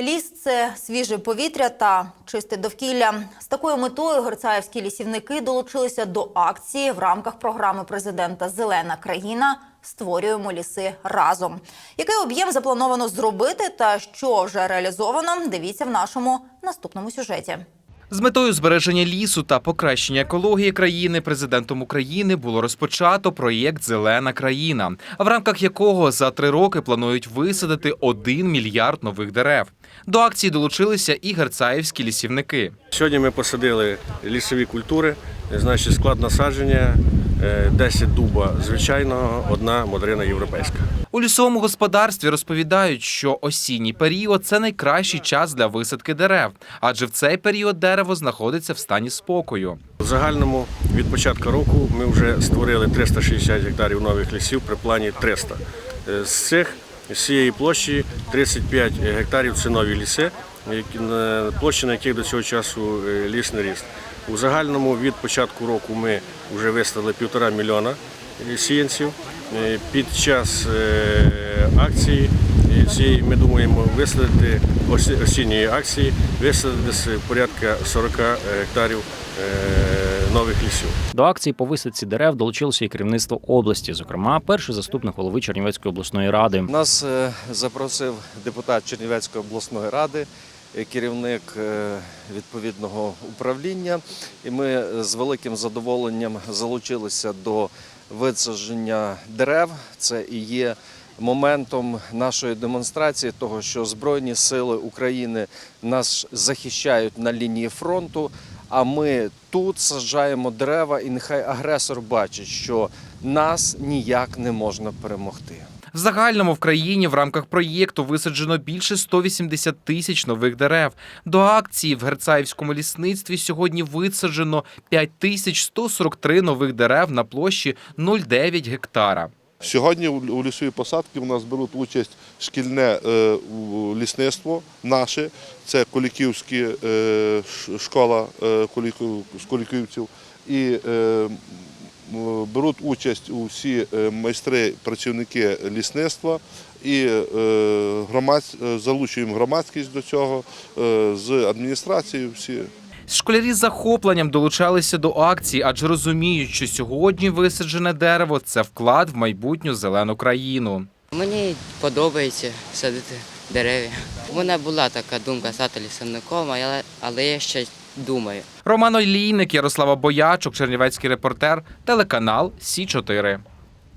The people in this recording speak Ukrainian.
Ліс це свіже повітря та чисте довкілля. З такою метою герцаївські лісівники долучилися до акції в рамках програми президента Зелена країна. Створюємо ліси разом. Який об'єм заплановано зробити та що вже реалізовано? Дивіться в нашому наступному сюжеті. З метою збереження лісу та покращення екології країни президентом України було розпочато проєкт Зелена країна, в рамках якого за три роки планують висадити 1 мільярд нових дерев. До акції долучилися і герцаївські лісівники. Сьогодні ми посадили лісові культури, значить склад насадження 10 дуба звичайного, одна модрина європейська. У лісовому господарстві розповідають, що осінній період це найкращий час для висадки дерев, адже в цей період дерево знаходиться в стані спокою. В загальному від початку року ми вже створили 360 гектарів нових лісів при плані 300. Е, З цих з цієї площі 35 гектарів це нові ліси, які- на- яких до цього часу е, ліс не ріс. У загальному від початку року ми вже виставили півтора мільйона е, сіянців. Е, Під час е, акції цієї ми думаємо висадити осі- осінньої акції, висадити десь порядка 40 гектарів нових лісів. До акції по висадці дерев долучилося і керівництво області, зокрема, перший заступник голови Чернівецької обласної ради. Нас запросив депутат Чернівецької обласної ради, керівник е, відповідного управління, і ми е, з великим задоволенням залучилися до висадження дерев. Це і є моментом нашої демонстрації, того, що Збройні сили України нас захищають на лінії фронту. А ми тут саджаємо дерева, і нехай агресор бачить, що нас ніяк не можна перемогти. В загальному в країні в рамках проєкту висаджено більше 180 тисяч нових дерев. До акції в герцаївському лісництві сьогодні висаджено 5143 нових дерев на площі 0,9 гектара. Сьогодні у лісовій посадці у нас беруть участь шкільне е, лісництво наше, це Коліківська е, школа е, з Коліківців. І беруть участь усі е, майстри, працівники лісництва і е, громадсь- е, залучуємо громадськість до цього з адміністрацією. Всі. Школярі з захопленням долучалися до акції, адже розуміють, що сьогодні висаджене дерево це вклад в майбутню зелену країну. Мені подобається садити дерев'я. У мене була така думка стати лісівником, але, але я ще думаю. Роман Олійник, Ярослава Боячук, Чернівецький репортер, телеканал Сі 4